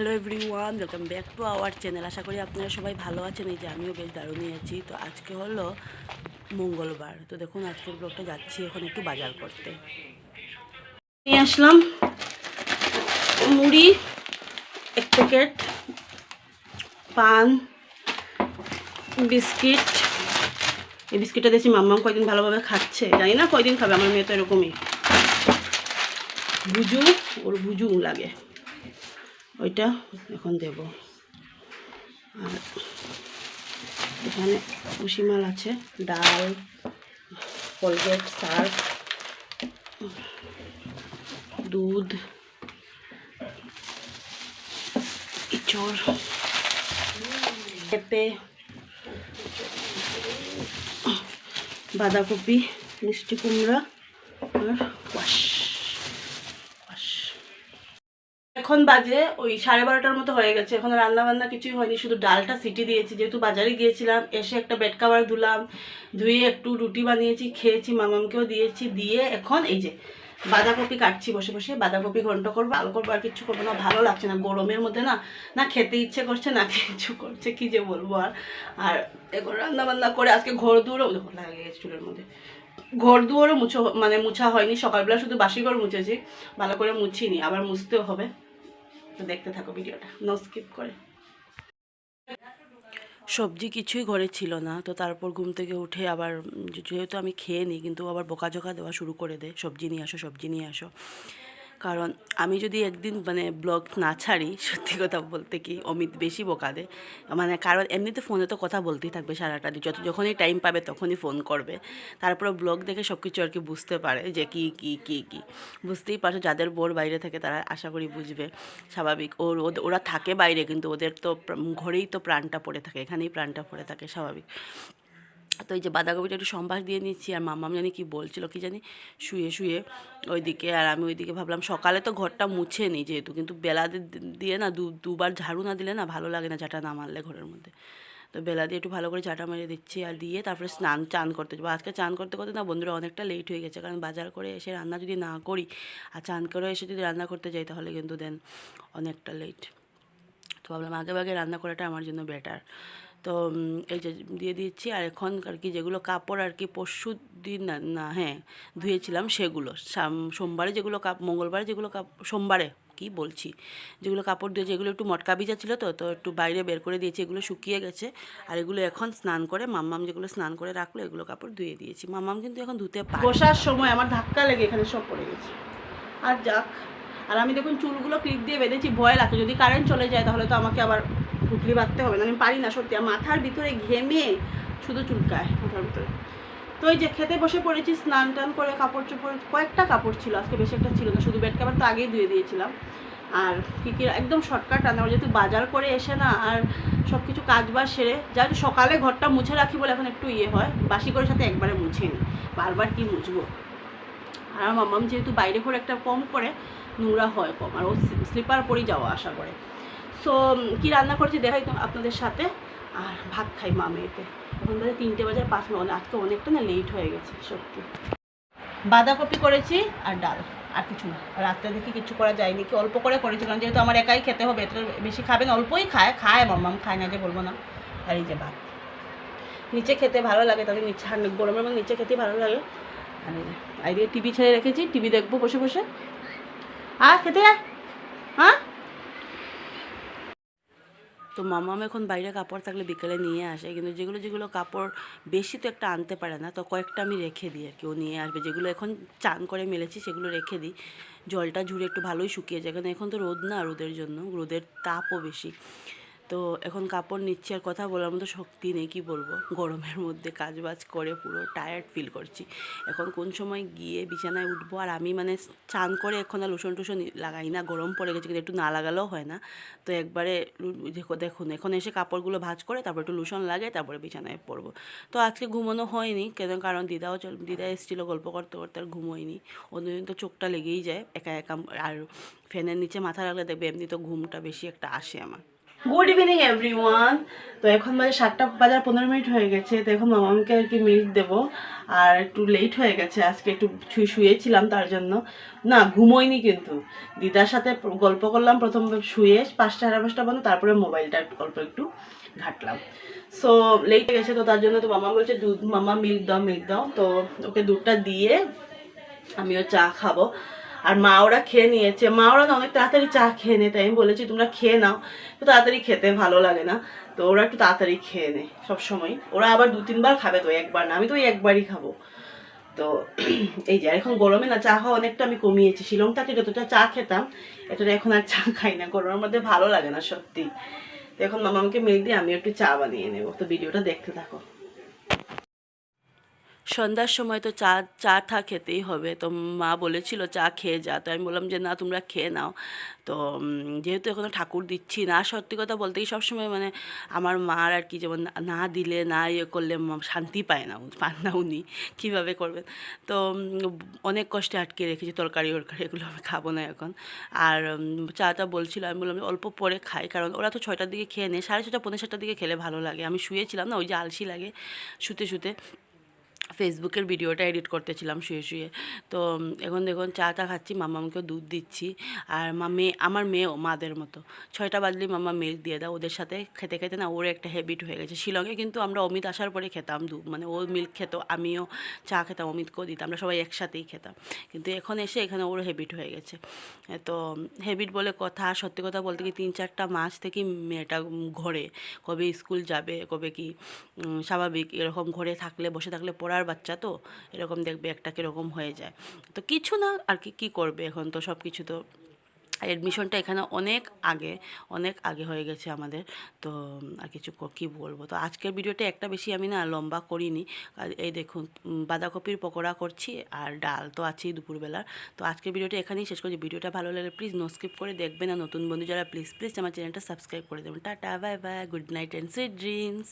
Hello everyone welcome back to our channel আশা করি আপনারা সবাই ভালো আছেন। এই যে আমিও বেশ দারুণই আছি। তো আজকে হলো মঙ্গলবার। তো দেখুন, আজকের ব্লগটা যাচ্ছি এখন একটু বাজার করতে। নিয়ে আসলাম মুড়ি, এক প্যাকেট পান, বিস্কিট। এই বিস্কিটটা দেখছি মাম্মাম কয়দিন ভালোভাবে খাচ্ছে। জানি না কয়দিন খাবে, আমার মেয়ে তো এরকমই। বুজু ওর বুজু লাগে। ওইটা এখন দেব। আর এখানে ভুসিমাল আছে, ডাল, কলগেট, সার্ফ, দুধ, ইচড়, পেঁপে, বাঁধাকপি, মিষ্টি কুমড়া আর কোয়াশ এখন বাজে ওই সাড়ে বারোটার মতো হয়ে গেছে। এখন রান্না বান্না কিছুই হয়নি, শুধু ডালটা সিটি দিয়েছি। যেহেতু বাজারে গিয়েছিলাম, এসে একটা বেড কাভার ধুলাম, ধুয়ে একটু রুটি বানিয়েছি, খেয়েছি, মামামকেও দিয়েছি, দিয়ে এখন এই যে বাঁধাকপি কাটছি বসে বসে। বাঁধাকপি ঘন্ট করব, আলু করব, আর কিছু করব না, ভালো লাগছে না। গরমের মধ্যে না না খেতে ইচ্ছে করছে, না কিছু করছে, কি যে বলব আর। আর এখন রান্না বান্না করে আজকে ঘর দূরও লাগে চুলের মধ্যে। ঘর দুয়ারও মুছো মানে মুছা হয়নি। সকালবেলা শুধু বাসি ঘর মুছেছি, ভালো করে মুছিনি, আবার মুছতেও হবে। তো দেখতে থাকো ভিডিওটা। নো স্কিপ করে। সবজি কিছুই ঘরে ছিল না, তো তারপর ঘুম থেকে উঠে আবার যেহেতু আমি খেয়ে নিই, কিন্তু আবার বোকাঝোকা দেওয়া শুরু করে দেয়, সবজি নিয়ে আসো, সবজি নিয়ে আসো। কারণ আমি যদি একদিন মানে ব্লগ না ছাড়ি, সত্যি কথা বলতে কি অমিত বেশি বোকা দেয় মানে কারণ এমনিতে ফোনে তো কথা বলতেই থাকবে সারাটা দিন। যত যখনই টাইম পাবে তখনই ফোন করবে। তারপরে ব্লগ দেখে সব কিছু আর কি বুঝতে পারে যে কি কি কি কি। বুঝতেই পারছ, যাদের বোর বাইরে থাকে তারা আশা করি বুঝবে স্বাভাবিক। ওর ওরা থাকে বাইরে কিন্তু ওদের তো ঘরেই তো প্রাণটা পড়ে থাকে, এখানেই প্রাণটা পড়ে থাকে স্বাভাবিক। তো এই যে বাঁধাকপিটা একটু সম্ভাস দিয়ে নিচ্ছি, আর মাম্মাম জানি কি বলছিল কি জানি, শুয়ে শুয়ে ওইদিকে, আর আমি ওইদিকে ভাবলাম সকালে তো ঘরটা মুছে নিই যেহেতু, কিন্তু বেলা দিয়ে না দু, দুবার ঝাড়ু না দিলে না ভালো লাগে না ঝাঁটা না মারলে ঘরের মধ্যে। তো বেলা দিয়ে একটু ভালো করে চাটা মেরে দিচ্ছি, আর দিয়ে তারপরে স্নান, চান করতে যাব। আজকে চান করতে করতে না বন্ধুরা অনেকটা লেট হয়ে গেছে, কারণ বাজার করে এসে রান্না যদি না করি, আর চান করে এসে যদি রান্না করতে যাই তাহলে কিন্তু দেন অনেকটা লেট তো ভাবলাম আগে আগে রান্না করাটা আমার জন্য বেটার তো এই যে দিয়ে দিচ্ছি আর এখন আর কি যেগুলো কাপড় আর কি পরশু দিন না হ্যাঁ ধুয়েছিলাম সেগুলো। সাম- সোমবারে যেগুলো কাপ, মঙ্গলবারে যেগুলো কাপ, সোমবারে কি বলছি, যেগুলো কাপড় দিয়েছে এগুলো একটু মটকা ভিজা ছিল তো তো একটু বাইরে বের করে দিয়েছি, এগুলো শুকিয়ে গেছে। আর এগুলো এখন স্নান করে, মাম্মাম যেগুলো স্নান করে রাখল, এগুলো কাপড় ধুয়ে দিয়েছি। মাম্মাম কিন্তু এখন ধুতে পারে বসার সময় আমার ধাক্কা লেগে এখানে সব পড়ে গেছে। আর যাক, আর আমি দেখুন চুলগুলো ক্লিপ দিয়ে বেঁধেছি, ভয় লাগে যদি কারেন্ট চলে যায়, তাহলে তো আমাকে আবার পুটলি বাঁধতে হবে না আমি পারি না সত্যি। মাথার ভিতরে ঘেমে শুধু চুলকায় মাথার ভিতরে। তো এই যে খেতে বসে পড়েছি স্নান টান করে কাপড় চোপড় কয়েকটা কাপড় ছিল আজকে বেশি একটা ছিল না শুধু বেড কাপড় তো আগেই ধুয়ে দিয়েছিলাম। আর কী কী একদম শর্টকাট রান্না করি, যেহেতু বাজার করে এসে না আর সব কিছু কাজ বাজ সেরে যা সকালে ঘরটা মুছে রাখি বলে এখন একটু ইয়ে হয় বাসি করে সাথে একবারে মুছে নিই বারবার কি মুছবো? আর আমার মাম্মাম যেহেতু বাইরে করে একটা কম করে নোংরা হয় কম আর ও স্লিপার পরেই যাওয়া আসা করে। সো কি রান্না করছি দেখাই আপনাদের সাথে। আর ভাত খাই মা মেয়েতে। এখন বাজে তিনটে বাজার পাঁচ মিনিট আজকে অনেকটা না লেট হয়ে গেছে, সত্যি। বাঁধাকপি করেছি আর ডাল, আর কিছু না। রাত্রে দেখি কিছু করা যায়নি, কি অল্প করে করেছি, কারণ যেহেতু আমার একাই খেতে হবে, এত বেশি খাবে না, অল্পই খায় খায় মাম্মাম খায় না যে বলব না। আর এই যে ভাত। নিচে খেতে ভালো লাগে, তাদের নিচে গরমের মধ্যে নিচে খেতে ভালো লাগে। আর এই টিভি ছেড়ে রেখেছি, টিভি দেখব বসে বসে। আর খেতে হ্যাঁ? তো মামাম এখন বাইরে কাপড় থাকলে বিকেলে নিয়ে আসে, কিন্তু যেগুলো যেগুলো কাপড় বেশি তো একটা আনতে পারে না, তো কয়েকটা আমি রেখে দিই আর কি, ও নিয়ে আসবে। যেগুলো এখন চান করে মেলেছি সেগুলো রেখে দিই। জলটা ঝুড়ে একটু ভালোই শুকিয়ে যায়, কারণ এখন তো রোদ না রোদের জন্য, রোদের তাপও বেশি। তো এখন কাপড় নিচ্ছি আর কথা বলার মতো শক্তি নেই, কি বলব? গরমের মধ্যে কাজ বাজ করে পুরো টায়ার্ড ফিল করছি। এখন কোন সময় গিয়ে বিছানায় উঠবো? আর আমি মানে চান করে এখন আর লোশন টোশন লাগাই না, গরম পড়ে গেছে কিন্তু একটু না লাগালেও হয় না। তো একবারে দেখুন, এখন এসে কাপড়গুলো ভাজ করে তারপর একটু লোশন লাগে, তারপরে বিছানায় পড়ব। তো আজকে ঘুমানো হয়নি, কেন? কারণ দিদাও চল, দিদা এসেছিল গল্প করতে করতে আর ঘুমোয়নি অন্যদিন তো চোখটা লেগেই যায়, একা একা, আর ফ্যানের নিচে মাথা রাখলে দেখবে এমনি তো ঘুমটা বেশি একটা আসে আমার। গুড ইভিনিং এভরিওয়ান তো এখন বাজে সাতটা বাজার পনেরো মিনিট হয়ে গেছে, তো এখন মামাকে আর কি মিল্ক দেবো। আর একটু লেট হয়ে গেছে, আজকে একটু শুয়ে শুয়েছিলাম তার জন্য। না, ঘুমোইনি কিন্তু। দিদার সাথে গল্প করলাম, প্রথম শুয়ে পাঁচটা সাড়ে পাঁচটা পর্যন্ত, তারপরে মোবাইলটা অল্প একটু ঘাটলাম। সো লেট হয়ে গেছে, তো তার জন্য তো মামা বলছে, দুধ, মামা মিল্ক দাও মিল্ক দাও। তো ওকে দুধটা দিয়ে আমিও চা খাব। আর মা ওরা খেয়ে নিয়েছে। মা ওরা না অনেক তাড়াতাড়ি চা খেয়ে নেয়, তাই আমি বলেছি, তোমরা খেয়ে নাও। তো তাড়াতাড়ি খেতে ভালো লাগে না। তো ওরা একটু তাড়াতাড়ি খেয়ে নেয় সবসময়। ওরা আবার দু, তিনবার খাবে তো একবার না, আমি তো একবারই খাব। তো এই যে এখন গরমে না চা খাওয়া অনেকটা আমি কমিয়েছি। শিলং থেকে যতটা চা খেতাম এটা এখন আর চা খাই না। গরমের মধ্যে ভালো লাগে না, সত্যি। তো এখন মামা আমাকে মিল দিয়ে আমি একটু চা বানিয়ে নেব। তো ভিডিওটা দেখতে থাকো। সন্ধ্যার সময় তো চা চা টা খেতেই হবে। তো মা বলেছিল চা খেয়ে যা। তো আমি বললাম যে, না, তোমরা খেয়ে নাও। তো যেহেতু এখনও ঠাকুর দিচ্ছি না, সত্যি কথা বলতেই সবসময় মানে আমার মার আর কি যেমন না- দিলে, না ইয়ে করলে শান্তি পায় না, পান না উনি, কীভাবে করবেন? তো অনেক কষ্টে আটকে রেখেছি তরকারি, ওরকারি, এগুলো আমি খাব না এখন। আর চাটা বলছিল, আমি বললাম অল্প পরে খাই। কারণ ওরা তো ছয়টার দিকে খেয়ে নেয়, সাড়ে ছটা পনেরো সাতটার দিকে খেলে ভালো লাগে। আমি শুয়েছিলাম না, ওই যে আলসি লাগে শুতে শুতে। ফেসবুকের ভিডিওটা এডিট করতেছিলাম শুয়ে শুয়ে। তো এখন দেখুন চাটা খাচ্ছি মামাকে দুধ দিচ্ছি। আর মা মেয়ে, আমার মেয়েও মাদের মতো। ছয়টা বাজলেই মামা মিল্ক দিয়ে দাও ওদের সাথে খেতে খেতে না ওর একটা হ্যাবিট হয়ে গেছে। শিলংয়ে কিন্তু আমরা অমিত আসার পরে খেতাম দুধ মানে ও মিল্ক খেত, আমিও চা খেতাম, অমিতকেও দিতাম, আমরা সবাই একসাথেই খেতাম। কিন্তু এখন এসে এখানে ওর হ্যাবিট হয়ে গেছে। তো হ্যাবিট বলে কথা, সত্যি কথা বলতে কি তিন চারটা মাস থেকেই মেয়েটা ঘরে। কবে স্কুল যাবে, কবে কি স্বাভাবিক এরকম ঘরে থাকলে, বসে থাকলে পড়ার বাচ্চা তো, এরকম দেখবে একটা কীরকম হয়ে যায়। তো কিছু না, আর কি, কী করবে এখন তো সব কিছু তো। অ্যাডমিশনটা এখানে অনেক আগে অনেক আগে হয়ে গেছে আমাদের। তো, আর কিছু ক- বলব? তো আজকের ভিডিওটা একটা বেশি আমি না লম্বা করিনি। এই দেখুন বাঁধাকপির পকোড়া করছি আর ডাল তো আছেই দুপুরবেলার। তো আজকের ভিডিওটা এখানেই শেষ করছি। ভিডিওটা ভালো লাগলে প্লিজ নো স্কিপ করে দেখবে না নতুন বন্ধু যারা প্লিজ প্লিজ আমার চ্যানেলটা সাবস্ক্রাইব করে দেবেন। Tata bye bye good night and sweet dreams